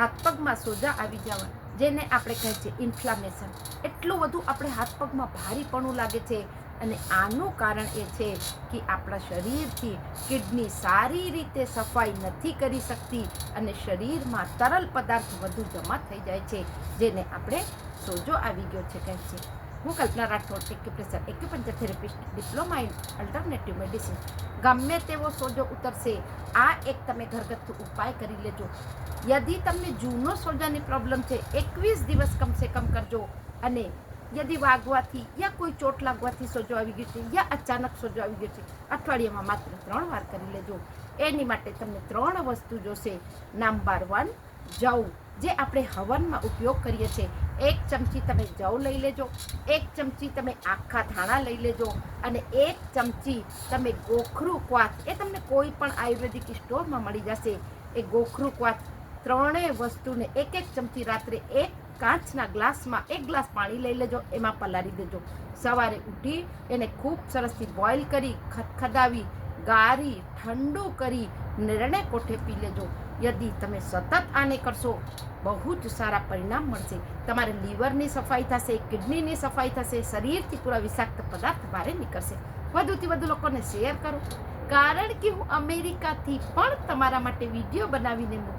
હાથ પગમાં સોજા આવી જવા જેને આપણે કહે છે ઇન્ફ્લામેશન એટલું બધું આપણે હાથ પગમાં ભારીપણું લાગે છે અને આનું કારણ એ છે કે આપણા શરીરથી કિડની સારી રીતે સફાઈ નથી કરી શકતી અને શરીરમાં તરલ પદાર્થ વધુ જમા થઈ જાય છે, જેને આપણે સોજો આવી ગયો છે કહે છે હું Kalpana Rathod acupressure acupuncture therapist, diploma in alternative medicine ગમે તેવો સોજો ઉતરશે, આ એક તમે ઘરગથ્થુ ઉપાય કરી લેજો. યદિ તમને જૂનો સોજાની પ્રોબ્લેમ છે, એકવીસ દિવસ કમસે કમ કરજો. અને યદિ વાગવાથી યા કોઈ ચોટ લાગવાથી સોજો આવી ગયો છે, યા અચાનક સોજો આવી ગયો છે, અઠવાડિયામાં માત્ર ત્રણ વાર કરી લેજો. એની માટે તમને ત્રણ વસ્તુ જોશે. નંબર વન જવ જે આપણે હવનમાં ઉપયોગ કરીએ છીએ, એક ચમચી તમે જવ લઈ લેજો, એક ચમચી તમે આખા ધાણા લઈ લેજો અને એક ચમચી તમે ગોખરું ક્વાથ, એ તમને કોઈ પણ આયુર્વેદિક સ્ટોરમાં મળી જશે. એ ગોખરું ક્વાથ ત્રણેય વસ્તુને એક એક ચમચી રાત્રે એક કાચના ગ્લાસમાં એક ગ્લાસ પાણી લઈ લેજો, એમાં પલાળી દેજો. સવારે ઉઠી એને ખૂબ સરસથી બોઇલ કરી ખદખદાવી ગારી ઠંડુ કરી નિર્ણય કોઠે પી લેજો. યદિ તમે સતત આને કરશો, બહુ જ સારા પરિણામ મળશે. તમારે લીવરની સફાઈ થશે, કિડનીની સફાઈ થશે, શરીરથી પૂરા વિષાક્ત પદાર્થ બહાર નીકળશે. વધુથી વધુ લોકોને શેર કરો. કારણ કે હું અમેરિકાથી પણ તમારા માટે વીડિયો બનાવીને